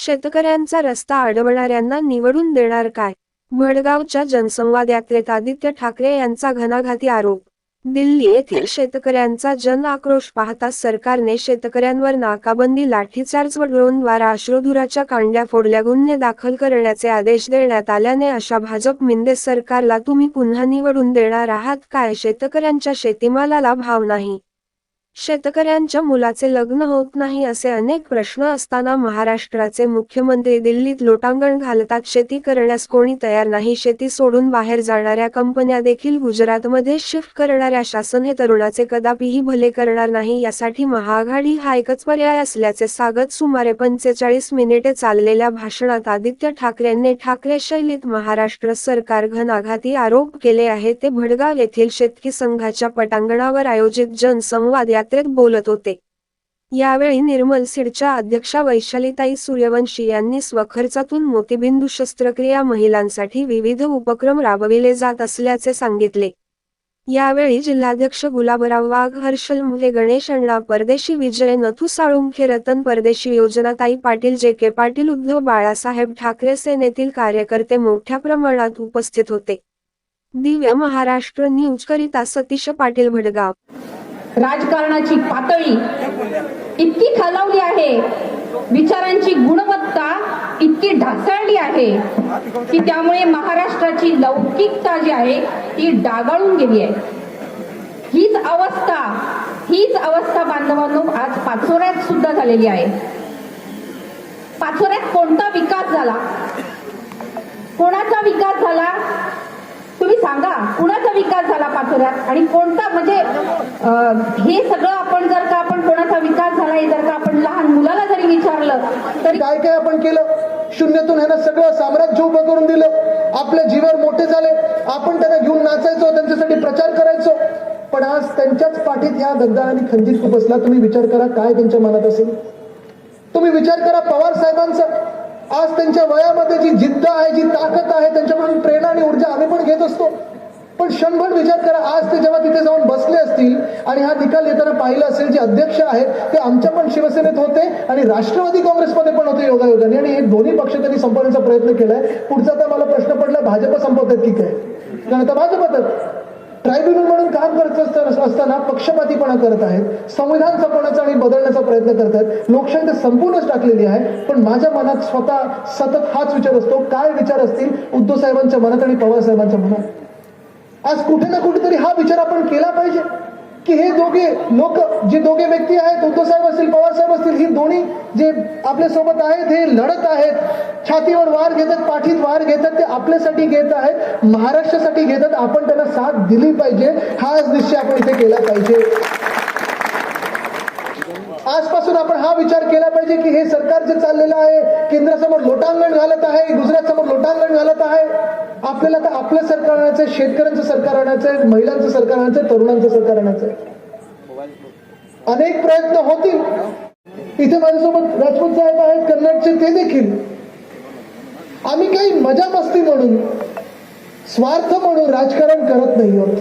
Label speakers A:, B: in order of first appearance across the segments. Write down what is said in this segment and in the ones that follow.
A: शेतकऱ्यांचा रस्ता अडवणाऱ्यांना निवडून देणार काय? भडगावच्या जनसंवाद यात्रेत आदित्य ठाकरे यांचा घणाघाती आरोप. दिल्ली येथील शेतकऱ्यांचा जन आक्रोश पाहता सरकारने शेतकऱ्यांवर नाकाबंदी लाठीचार्ज व ड्रोनद्वारा अश्रुधुराच्या कांड्या फोडल्या. गुन्हे दाखल करण्याचे आदेश देण्यात आल्याने अशा भाजप मिंदे सरकारला तुम्ही पुन्हा निवडून देणार आहात काय? शेतकऱ्यांच्या शेतीमालाला भाव नाही. शेतकऱ्यांच्या मुलाचे लग्न होत नाही असे अनेक प्रश्न असताना महाराष्ट्राचे मुख्यमंत्री दिल्लीत लोटांगण घालतात. शेती करण्यास कोणी तयार नाही. शेती सोडून बाहेर जाणाऱ्या कंपन्या देखील गुजरातमध्ये शिफ्ट करणाऱ्या शासन हे तरुणाचे कदापिही भले करणार नाही. यासाठी महाआघाडी हा एकच पर्याय असल्याचे सांगत सुमारे पंचेचाळीस मिनिटे चाललेल्या भाषणात आदित्य ठाकरेंनी ठाकरे शैलीत महाराष्ट्र सरकार घनाघाती आरोप केले आहे. ते भडगाव येथील शेतकी संघाच्या पटांगणावर आयोजित जनसंवाद यात्रेत बोलत होते. यावेळी निर्मल सिडच्या अध्यक्षा वैशालीताई सूर्यवंशी यांनी स्वखर्चातून मोतीबिंदू शस्त्रक्रिया महिलांसाठी विविध उपक्रम राबविले जात असल्याचे सांगितले. यावेळी जिल्हाध्यक्ष गुलाबराव वाघ हर्षल मुले गणेश अण्णा परदेशी विजय नथू साळुंखे रतन परदेशी योजनाताई पाटील जे के पाटील उद्धव बाळासाहेब ठाकरे सेनेतील कार्यकर्ते मोठ्या प्रमाणात उपस्थित होते. दिव्य महाराष्ट्र न्यूज करिता सतीश पाटील भडगाव.
B: राजकारणाची पातळी इतकी खालावली आहे. विचारांची गुणवत्ता इतकी ढासळली आहे की त्यामुळे महाराष्ट्राची लौकिकता जी आहे ती डागाळून गेली आहे. हीच अवस्था हीच अवस्था बांधवांनो आज पाचोऱ्यात सुद्धा झालेली आहे. पाचोऱ्यात कोणता विकास झाला? कोणाचा विकास झाला? विकास झाला पाचोऱ्यात. आणि कोणता म्हणजे हे सगळं आपण जर का आपण कोणाचा विकास झाला हे जर का आपण लहान मुलाला जरी विचारलं तरी
C: काय काय आपण केलं? शून्यातून ह्यानं सगळं साम्राज्य उभं करून दिलं. आपलं जीवर मोठे झाले. आपण त्यांना घेऊन नाचायचो त्यांच्यासाठी प्रचार करायचो. पण आज त्यांच्याच पाठीत ह्या गद्दा आणि खंजीत बसला तुम्ही विचार करा काय त्यांच्या मनात असेल? तुम्ही विचार करा पवार साहेबांचा. आज त्यांच्या वयामध्ये जी जिद्द आहे जी ताकद आहे त्यांच्याकडून प्रेरणा आणि ऊर्जा आम्ही पण घेत असतो. पण क्षणभर विचार करा. आज ते जेव्हा तिथे जाऊन बसले असतील आणि हा निकाल येताना पाहिलं असेल जे अध्यक्ष आहेत ते आमच्या पण शिवसेनेत होते आणि राष्ट्रवादी काँग्रेसमध्ये पण होते योगायोगाने आणि हे दोन्ही पक्ष त्यांनी संपवण्याचा प्रयत्न केलाय. पुढचा तर मला प्रश्न पडला भाजप संपवतात की काय? कारण आता भाजपच ट्रायब्युनल म्हणून काम करत असताना असताना पक्षपातीपणा करत आहेत संविधान जपण्याचा आणि बदलण्याचा प्रयत्न करत आहेत. लोकशाही तर संपूर्णच टाकलेली आहे पण माझ्या मनात स्वतः सतत हाच विचार असतो. काय विचार असतील? उद्धव साहेबांच्या मनात आणि पवार साहेबांच्या मनात? आज कुठे ना कुठेतरी हा विचार आपण केला पाहिजे. की हे दोघे लोक जे दोघे व्यक्ती आहेत उद्धव साहेब असतील पवार साहेब असतील ही दोन्ही जे आपल्यासोबत आहेत हे लढत आहेत. छातीवर वार घेतात पाठीत वार घेतात ते आपल्यासाठी घेत आहेत महाराष्ट्रासाठी घेतात आपण त्यांना साथ दिली पाहिजे. हाच निश्चय आपण इथे केला पाहिजे. आजपासून आपण हा विचार केला पाहिजे की हे सरकार जे चाललेलं आहे केंद्रासमोर लोटांगण घालत आहे गुजरातसमोर लोटांगण घालत आहे. आपल्याला तर आपलं सरकार आणायचंय शेतकऱ्यांचं सरकार आणायचंय महिलांचं सरकार आणायचंय तरुणांचं सरकार आणायचंय. अनेक प्रयत्न होतील. इथे माझ्यासोबत राजपूत साहेब आहेत कर्नाटकचे ते देखील. आम्ही काही मजा मस्ती म्हणून स्वार्थ म्हणून राजकारण करत नाही आहोत.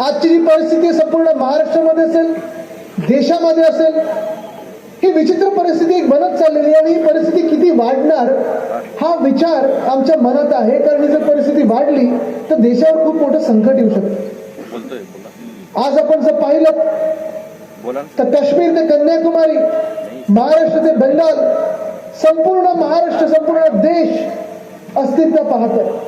C: आजची जी परिस्थिती संपूर्ण महाराष्ट्रामध्ये असेल देशामध्ये असेल ही विचित्र परिस्थिती एक बनत चाललेली आहे आणि ही परिस्थिती किती वाढणार हा विचार आमच्या मनात आहे. कारण ही जर परिस्थिती वाढली तर देशावर खूप मोठं संकट येऊ शकतं. आज आपण जर पाहिलं. तर काश्मीर ते कन्याकुमारी महाराष्ट्र ते बंगाल संपूर्ण महाराष्ट्र संपूर्ण देश अस्तित्व पाहत आहे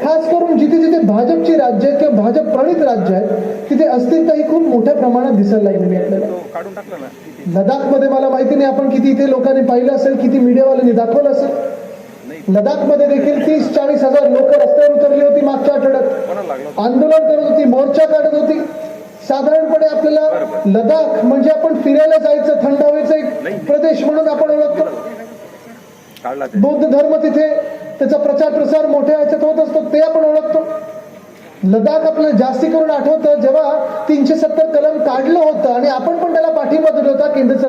C: खास करून जिथे जिथे भाजपची राज्य आहेत किंवा भाजप प्रणित राज्य आहेत तिथे अस्तित्व ही खूप मोठ्या प्रमाणात दिसायला लागलेली आपल्याला.
D: ना.
C: लडाखमध्ये मला माहिती नाही आपण किती इथे लोकांनी पाहिलं असेल किती मीडियावाल्यांनी दाखवलं असेल. लडाखमध्ये देखील तीस चाळीस हजार लोक रस्त्यावर उतरली होती मागच्या आठवड्यात? आंदोलन करत होती मोर्चा काढत होती. साधारणपणे आपल्याला लडाख म्हणजे आपण फिरायला जायचं थंड हवेचा एक प्रदेश म्हणून आपण ओळखतो. बौद्ध धर्म तिथे त्याचा प्रचार प्रसार मोठ्या ह्याच्यात होत असतो ते आपण ओळखतो. लडाख आपल्याला जास्ती करून आठवतं जेव्हा तीनशे सत्तर कलम काढलं होतं आणि आपण पण त्याला पाठिंबा दिला होता केंद्र